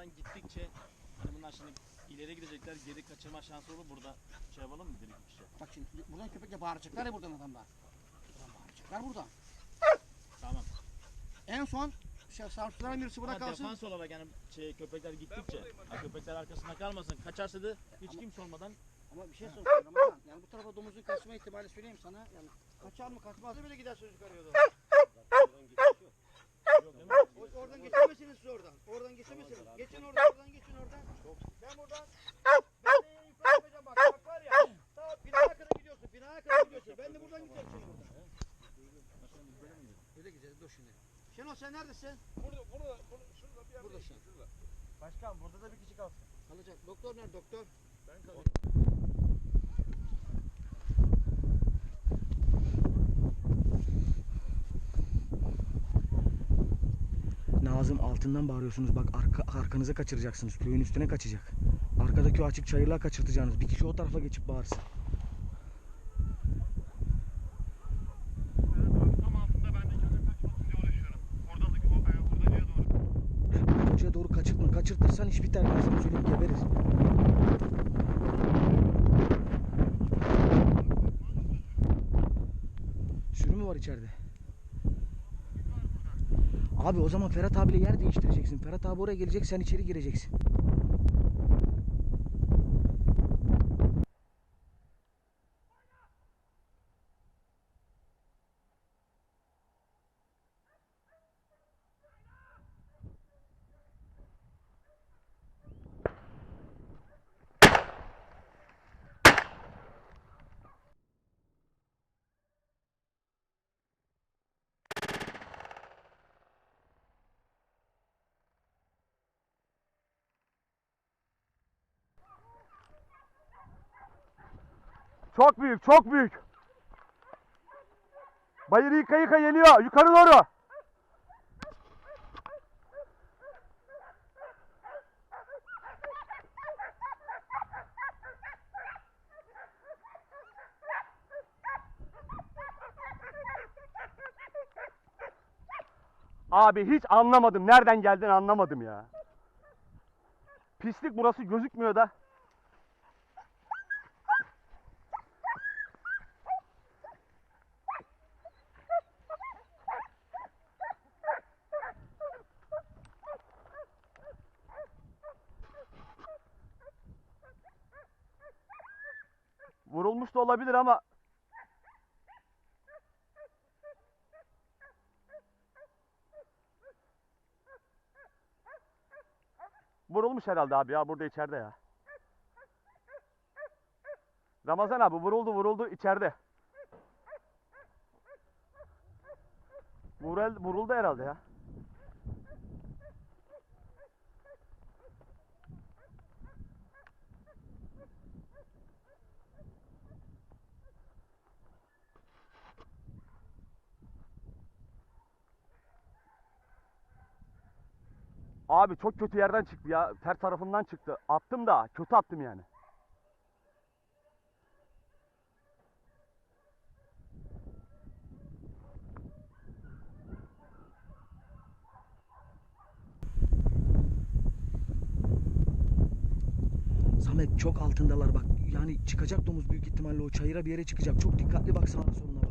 Oradan gittikçe hani bunlar şimdi ileri gidecekler geri kaçırma şansı olur burada şey yapalım mı bir iki kişi? Bak şimdi buradan köpekle bağıracaklar ya buradan adamlar. Buradan bağıracaklar buradan. Tamam. En son şey, savcıların birisi burada Ama kalsın. defans olarak yani şey köpekler gittikçe ha, köpekler arkasında kalmasın. Kaçarsa da hiç Ama- kimse olmadan Ama bir şey soracağım Ramazan. Yani bu tarafa domuzun kaçma ihtimali söyleyeyim sana. Yani kaçar mı kaçmaz mı bile gider çocuk arıyordu. Yok oradan geçemezsiniz siz oradan. Oradan geçemezsiniz. Geçin oradan, oradan geçin oradan. Ben buradan ben de yukarı bak. Bak var ya. Binaya kadar gidiyorsun. Binaya kadar gidiyorsun. Ben de buradan gideceğim şimdi buradan. Öyle gideceğiz. Dur şimdi. Şenol sen neredesin? Burada, burada, burada, şurada bir yerde. Buradasın. Şurada. Başkan burada da bir kişi kalsın. Kalacak. Doktor nerede doktor? Ben kalayım. Nazım altından bağırıyorsunuz bak arka, arkanıza kaçıracaksınız köyün üstüne kaçacak. Arkadaki o açık çayırlığa kaçırtacaksınız. Bir kişi o tarafa geçip bağırsın. Hocaya doğru kaçırtma. Kaçırtırsan iş biter. Ben sana söyleyeyim geberiz. Sürü mü var içeride? Abi o zaman Ferhat abiyle yer değiştireceksin. Ferhat abi oraya gelecek sen içeri gireceksin. Çok büyük, çok büyük. Bayır yıka yıka geliyor. Yukarı doğru. Abi hiç anlamadım. Nereden geldiğini anlamadım ya. Pislik burası gözükmüyor da. Vurulmuş da olabilir ama Vurulmuş herhalde abi ya burada içeride ya. Ramazan abi vuruldu vuruldu içeride. Vurul, vuruldu herhalde ya. Abi çok kötü yerden çıktı ya. Ter tarafından çıktı. Attım da kötü attım yani. Samet çok altındalar bak. Yani çıkacak domuz büyük ihtimalle o çayıra bir yere çıkacak. Çok dikkatli bak sağına soluna bak.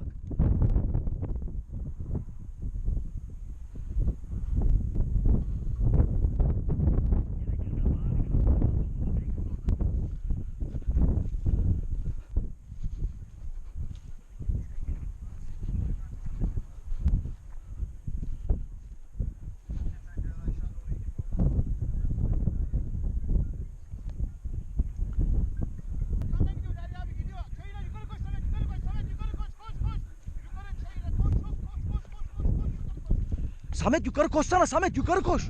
Yukarıdan gidiyor Derya abi gidiyor. Çayıra yukarı koş Samet yukarı koş Samet yukarı koş koş koş. Yukarı çayıra koş koş koş koş koş koş koş yukarı koş. Samet yukarı koşsana Samet yukarı koş.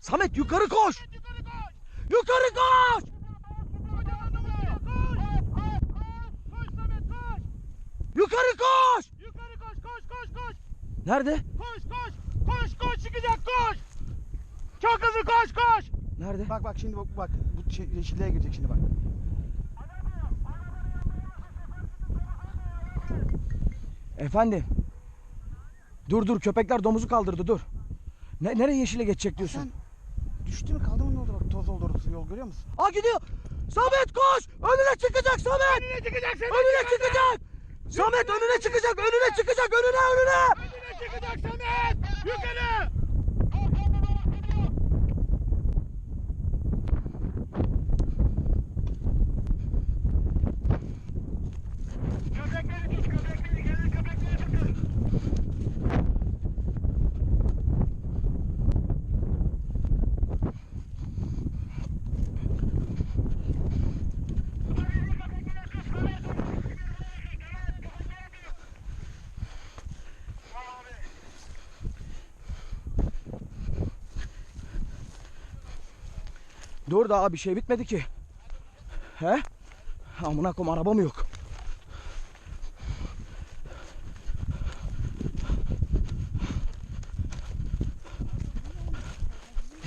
Samet yukarı koş. Yukarı koş. Yukarı koş. Yukarı koş koş koş koş. Nerede? Koş koş. Koş koş çıkacak koş. Çok hızlı koş koş. Nerede? Bak bak şimdi bak, bak. bu şey, yeşilliğe girecek şimdi bak. Efendim. Dur dur köpekler domuzu kaldırdı dur. Ne, nereye yeşile geçecek diyorsun? Sen düştü mü kaldı mı ne oldu bak toz oldu orası yol görüyor musun? Aa gidiyor. Samet koş. Önüne çıkacak Samet. Önüne çıkacak. Önüne çıkacak. Samet önüne çıkacak. Önüne çıkacak. Önüne önüne. Önüne çıkacak Samet! Yukarı! Köpekleri tut, köpekleri, gelin köpekleri tutun. Dur daha bir şey bitmedi ki. He? Amına koyayım araba mı yok?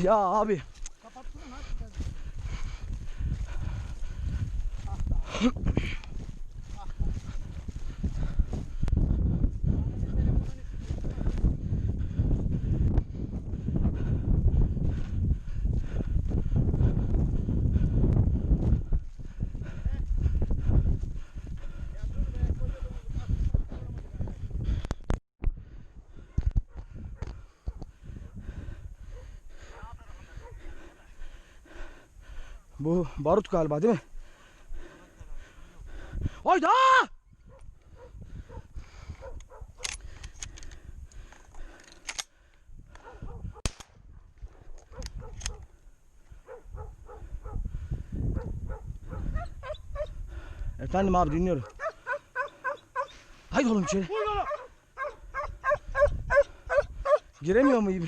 Ya abi. Bu barut galiba değil mi? Hayda! Efendim abi dinliyorum. Haydi oğlum içeri. Giremiyor mu İbni?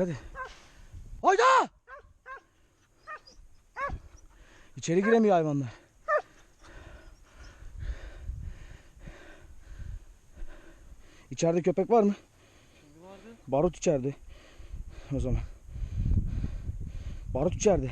Et. Hayda! İçeri giremiyor hayvanlar. İçeride köpek var mı? Barut içeride. O zaman. Barut içeride.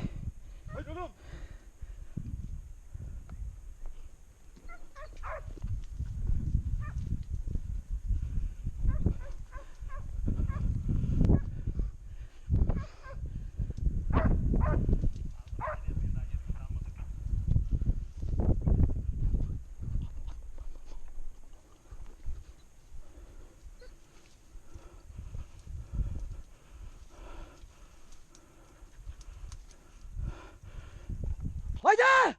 Haydi!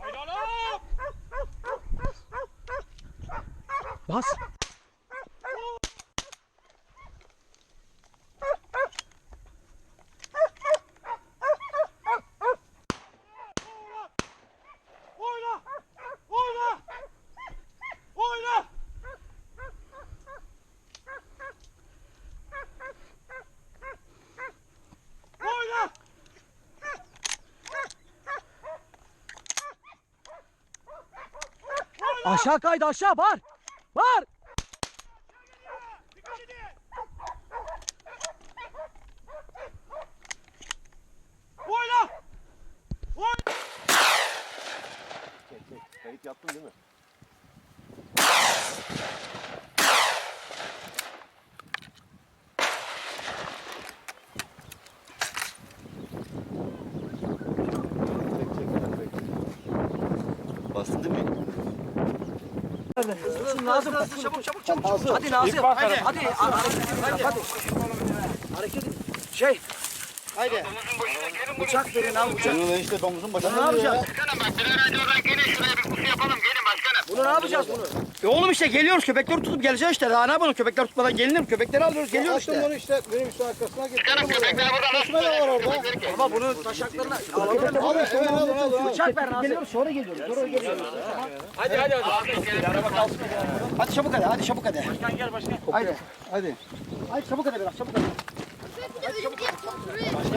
Haydi oğlum! Bas. Oyna! Oyna! Oyna! Oyna! Aşağı kaydı aşağı var. Var. Dikkat edin! Oyna! Oyna! Kayıt yaptın değil mi? Nazım çabuk çabuk çabuk. Hadi Nazım. Hadi. Hadi. Hadi. Hadi. Hareket et. Şey. Haydi. Uçak verin al uçak. İşte domuzun başına Ne yapacağız? Bak bir an önce oradan gelin şuraya bir pusu yapalım. Bunu ne yapacağız bunu? E oğlum işte geliyoruz köpekleri tutup geleceğiz işte. Daha ne yapalım köpekler tutmadan gelinir mi? Köpekleri alıyoruz geliyoruz işte. bunu işte minibüsün arkasına getirdim. Köpekler burada nasıl da var orada? Ama bunu taşaklarına Al işte ben alacağım. bıçak ver Nasıl? Geliyoruz sonra geliyoruz. Sonra geliyoruz. Hadi hadi hadi. Hadi çabuk hadi hadi çabuk hadi. Başkan gel başkan. Haydi. Hadi. Hadi çabuk hadi biraz çabuk hadi. De çabuk.